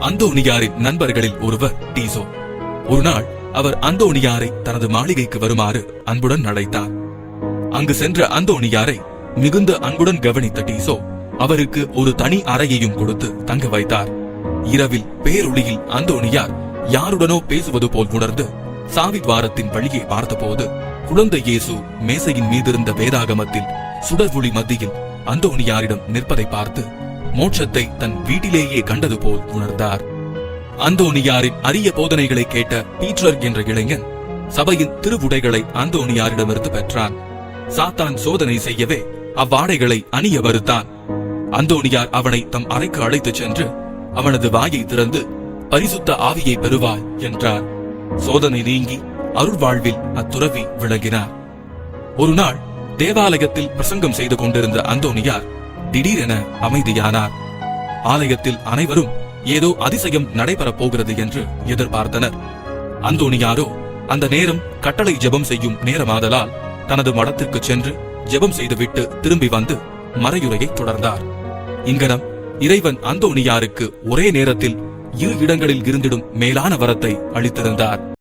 அந்தோணியாரின் நண்பர்களில் ஒருவர் டீசோ. ஒரு நாள் அவர் அந்தோணியாரை தனது மாளிகைக்கு வருமாறு அன்புடன் அழைத்தார். அங்கு சென்ற அந்தோணியாரை மிகுந்த அன்புடன் கவனித்த டீசோ அவருக்கு ஒரு தனி அறையையும் கொடுத்து தங்க வைத்தார். இரவில் பேரொளியில் அந்தோணியார் யாருடனோ பேசுவது போல் உணர்ந்து சாவித்வாரத்தின் வழியே பார்த்தபோது குழந்தை இயேசு மேசையின் மீதிருந்த வேதாகமத்தில் சுடர்வொளி மத்தியில் அந்தோணியாரிடம் நிற்பதை பார்த்து மோட்சத்தை தன் வீட்டிலேயே கண்டது போல் உணர்ந்தார். அந்தோணியாரின் அரிய போதனைகளை கேட்ட பீட்டர் என்ற இளைஞன் சபையின் திருவுடைகளை அந்தோனியாரிடமிருந்து பெற்றான். சாத்தான் சோதனை செய்யவே அவ்வாடைகளை அணிய வருத்தான். அந்தோணியார் அவனை தம் அறைக்கு அழைத்துச் சென்று அவனது வாயை திறந்து பரிசுத்த ஆவியை பெறுவாய் என்றார். சோதனை நீங்கி அருள்வாழ்வில் அத்துறவி விளங்கினார். ஒரு நாள் தேவாலயத்தில் பிரசங்கம் செய்து கொண்டிருந்த அந்தோணியார் திடீரென அமைதியானார். ஆலயத்தில் அனைவரும் ஏதோ அதிசயம் நடைபெறப் போகிறது என்று எதிர்பார்த்தனர். அந்தோணியாரோ அந்த நேரம் கட்டளை ஜெபம் செய்யும் நேரமாதலால் தனது மடத்திற்கு சென்று ஜெபம் செய்துவிட்டு திரும்பி வந்து மறையுரையை தொடர்ந்தார். இங்கனம் இறைவன் அந்தோணியாருக்கு ஒரே நேரத்தில் இரு இடங்களில் இருந்திடும் மேலான வரத்தை அளித்திருந்தார்.